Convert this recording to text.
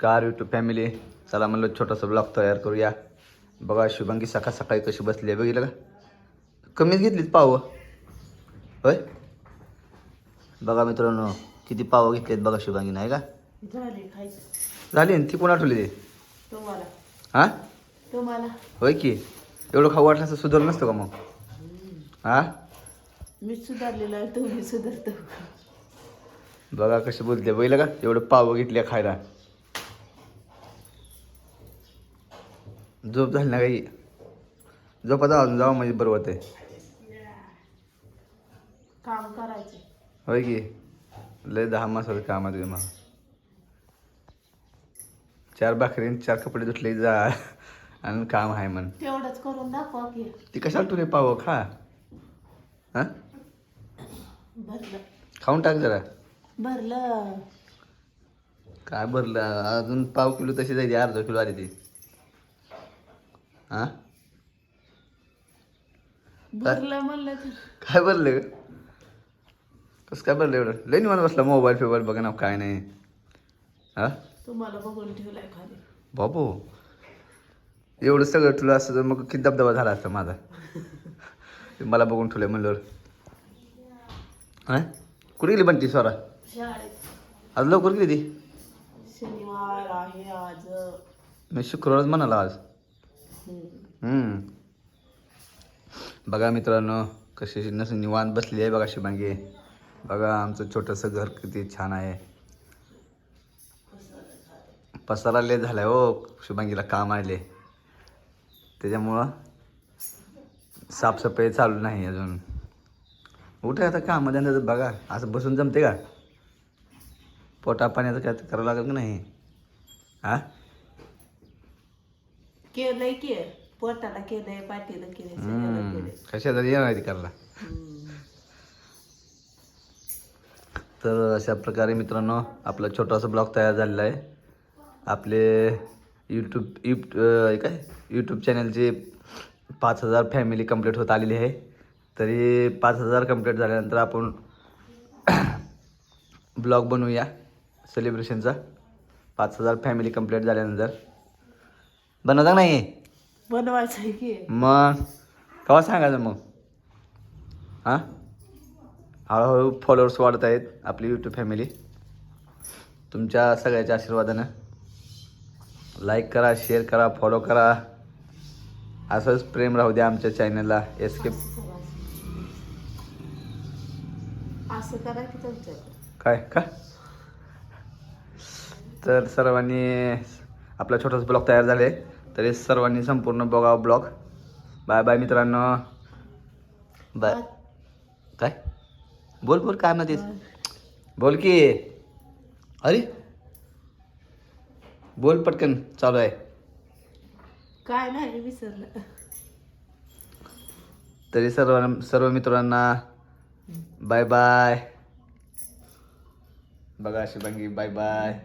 Car YouTube family चला म्हणलं छोटासा ब्लॉग तयार करूया. बघा शुभांगी सकाळ सकाळी कशी बसली आहे बघितलं का? कमीच घेतलीत पाव. होय? बघा मित्रांनो किती पाव घेतलेत बघा शुभांगी नाही का? झाले ना ती कोण आठवली? ते तुम्हाला हां? तुम्हाला होय की? एवढं खाऊ वाटलं असं सुधारलं नसतं का मग? हां? मी सुधारलेलं आहे तुम्ही सुधारतो. बघा कशी बोलते बघितलं का? एवढं पाव घेतल्या खायला. झोप झाली ना काही? झोपा जाऊ अजून जाऊ म्हणजे बरोबर ते. काम करायचं. होय की? लय दहा मासाचं काम आहे तुझ्या मग. चार भाकरी आणि चार कपडे धुतले जा. आणि काम आहे म्हण. तेवढंच करून दाखवा की. ती कशाला तुला पाव खा? हां? भरलं. खाऊन टाक जरा. भरलं. काय भरलं? अजून पाव किलो तशी जायची अर्धा किलो आली ती. हां? भरलं म्हणलं तर काय भरलं ग? कसं काय भरलं एवढं? लय निवांत बसला मोबाईल फेबाईल बघा ना काय नाही. हा? तुम्हाला बघून ठेवलाय खाली बाबू एवढं सगळं तुला असं तर मग किती दबदबा झाला असता माझा? मला बघून ठेवलं म्हणल्यावर. हा? कुठे गेली बंटी स्वरा शाळेत. आज लवकर गेली ती? शनिवार आहे आज. मी शुक्रवारच म्हणाला आज. बघा मित्रांनो कशी नसून निवांत बसली आहे बघा शिबांगी. बघा आमचं छोटंसं घर किती छान आहे. पसारा लय झालाय हो शुभांगीला काम आले त्याच्यामुळं साफसफाई चालू नाही अजून. उठे आता कामधंदा बघा असं बसून जमते का? पोटा पाण्याचं काय तर करावं लागेल का नाही? हा केलंय की पोटाला केलंय पाठीला केलंय सगळ्याला हम्म. केलंय. कशाला येणार ती करायला हम्म. तर अशा प्रकारे मित्रांनो आपला छोटासा ब्लॉग तयार झालेला आहे. आपले यूट्यूब युट काय? यूट्यूब चॅनलचे पाच हजार फॅमिली कंप्लीट होत आलेली आहे. तरी पाच हजार कंप्लीट झाल्यानंतर आपण ब्लॉग बनवूया. सेलिब्रेशनचा पाच हजार फॅमिली कंप्लीट झाल्यानंतर. बनवता का नाही? बनवायचं आहे की. मग केव्हा सांगायचं मग? हां? हळूहळू फॉलोअर्स वाढत आहेत आपली यूट्यूब फॅमिली तुमच्या सगळ्याच्या आशीर्वादानं. लाईक करा शेअर करा फॉलो करा. असंच प्रेम राहू द्या आमच्या चॅनलला एस के असं करा की तुमच्याकडे. काय का? तर सर्वांनी आपला छोटासा ब्लॉग तयार झाले तरी सर्वांनी संपूर्ण बघावं ब्लॉग. बाय बाय मित्रांनो. बाय. काय? बोल बोल काय म्हणतेस? बोल की. अरे? बोल पटकन चालू आहे. काय नाही विसरलं. तरी सर्व सर्व मित्रांना बाय बाय. बघा शुभांगी बाय बाय.